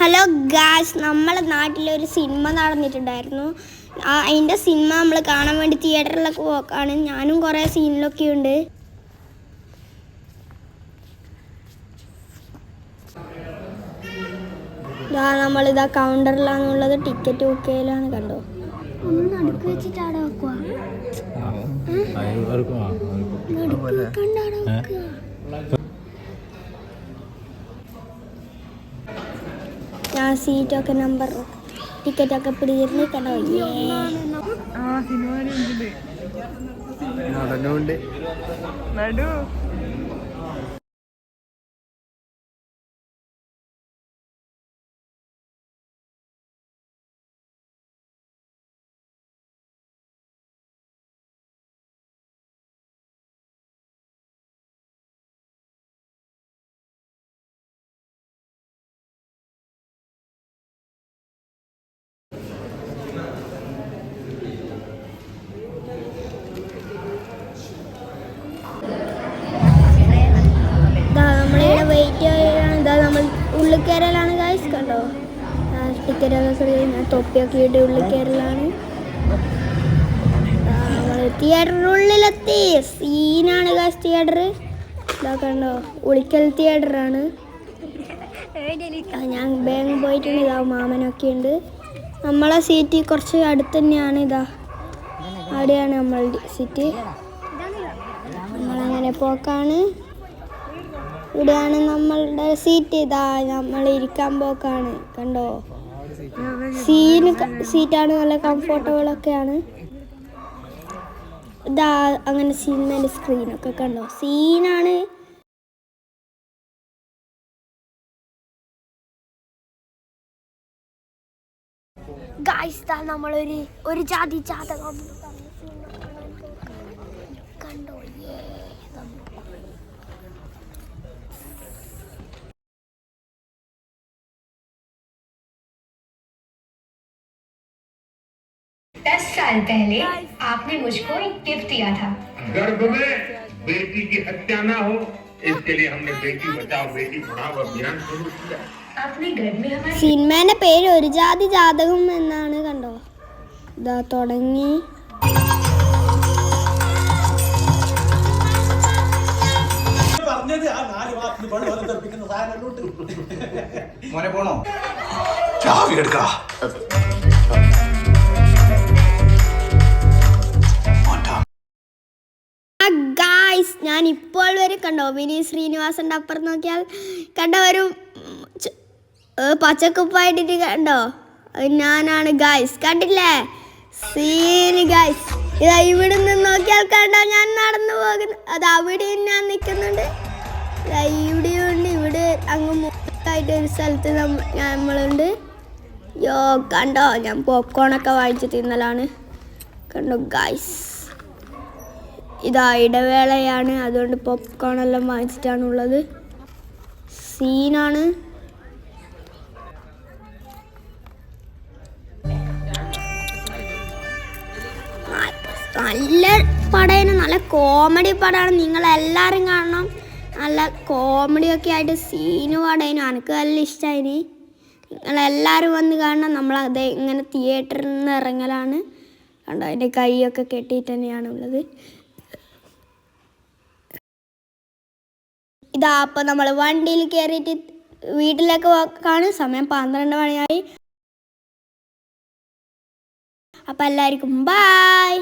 Hello Gauss നമ്മളെ നാട്ടിലൊരു cinema നടന്നിട്ടുണ്ടായിരുന്നു അതിന്റെ സിനിമ നമ്മൾ കാണാൻ വേണ്ടി തിയേറ്ററിലൊക്കെ പോക്കാണ് ഞാനും കുറേ സീനിലൊക്കെ ഉണ്ട് ഇതാ നമ്മളിതാ കൗണ്ടറിലാണുള്ളത് ടിക്കറ്റ് ബുക്ക് ചെയ്യലാണ് കണ്ടോ ഒന്ന് വെച്ചിട്ട് അവിടെ സീറ്റൊക്കെ നമ്പർ ടിക്കറ്റൊക്കെ പിടിച്ചിട്ട് കണ്ടോ നടന്നുകൊണ്ട് ഇതാ ഉള്ളിൽ കയറലാണ് ഗായ്സ് കണ്ടോ ടിക്കറ്റൊക്കെ കഴിഞ്ഞാൽ തൊപ്പിയൊക്കെ ഇട്ട് ഉള്ളിൽ കയറലാണ് തിയേറ്ററിനുള്ളിലെത്തി സീനാണ് ഗായ്സ് തിയേറ്റർ ഇതാ കണ്ടോ ഉളിക്കൽ തിയേറ്ററാണ് ഞാൻ ബാങ്ക് പോയിട്ടുണ്ട് ഇതാ മാമനൊക്കെ ഉണ്ട്. നമ്മളെ സീറ്റ് കുറച്ച് അടുത്ത് തന്നെയാണ് ഇതാ. അവിടെയാണ് നമ്മളുടെ സീറ്റ് നമ്മളങ്ങനെ പോക്കാണ്. ഇവിടെയാണ് നമ്മളുടെ സീറ്റ് ഇതാ നമ്മൾ ഇരിക്കാൻ പോക്കാണ്. കണ്ടോ? സീന് സീറ്റാണ് നല്ല കംഫർട്ടബിൾ ഒക്കെയാണ്. ഇതാ അങ്ങനെ സിനിമേന്റെ സ്ക്രീനൊക്കെ കണ്ടോ? സീനാണ് ഗായ്സ് താ നമ്മളൊരു ഒരു ജാതി ജാതകം. दस साल पहले आपने मुझको एक गिफ्ट दिया था गर्भ में बेटी की हत्या ना हो इसके लिए हमने बेटी बचाओ बेटी पढ़ाओ अभियान शुरू किया आपने घर में हमारी സിനിമേന്റെ പേര് ഒരു ജാതി ജാതകം എന്നാണ് കണ്ടോ ഇതാ തുടങ്ങി പറഞ്ഞത് ആ നാല് വാക്കിന് വെള്ളം തെറിപ്പിക്കുന്ന സാധനം മോനെ പോണോ ചാവി എടുക്കാ ഞാൻ ഇപ്പോൾ വരെ കണ്ടോ വിനി ശ്രീനിവാസന്റെ അപ്പുറം നോക്കിയാൽ കണ്ട ഒരു പച്ചക്കുപ്പായിട്ടിട്ട് കണ്ടോ? ഞാനാണ് ഗായ്സ് കണ്ടില്ലേ? സീന് ഗായ്സ് ഇതാ ഇവിടെ നിന്ന് നോക്കിയാൽ കണ്ടോ ഞാൻ നടന്നു പോകുന്നു. അത് അവിടെയും ഞാൻ നിൽക്കുന്നുണ്ട്. ഇവിടെയുണ്ട് ഇവിടെ അങ്ങ് മുട്ടായിട്ട് ഒരു സ്ഥലത്ത് നമ്മ- നമ്മളുണ്ട്. യോ കണ്ടോ? ഞാൻ പോപ്കോണൊക്കെ വാങ്ങിച്ച് തിന്നലാണ് കണ്ടോ ഗായ്സ് ഇതാ ഇടവേളയാണ്. അതുകൊണ്ട് പോപ്കോൺ എല്ലാം വാങ്ങിച്ചിട്ടാണുള്ളത്. സീനാണ്. നല്ല പടയാണ് നല്ല കോമഡി പടമാണ് നിങ്ങൾ എല്ലാവരും കാണണം. നല്ല കോമഡി ഒക്കെ ആയിട്ട് സീന് പടയനും എനിക്ക് നല്ല നിങ്ങൾ നിങ്ങളെല്ലാവരും വന്ന് കാണണം. നമ്മൾ നമ്മളത് ഇങ്ങനെ തിയേറ്ററിൽ നിന്ന് ഇറങ്ങലാണ്. കണ്ടോ? അതിന്റെ കൈയൊക്കെ കെട്ടിയിട്ട് തന്നെയാണ് ഉള്ളത് ഇതാ അപ്പം നമ്മൾ വണ്ടിയിൽ കയറിയിട്ട് വീട്ടിലേക്ക് പോക്കാണ് സമയം പന്ത്രണ്ട് മണിയായി. അപ്പം എല്ലാവർക്കും ബായ്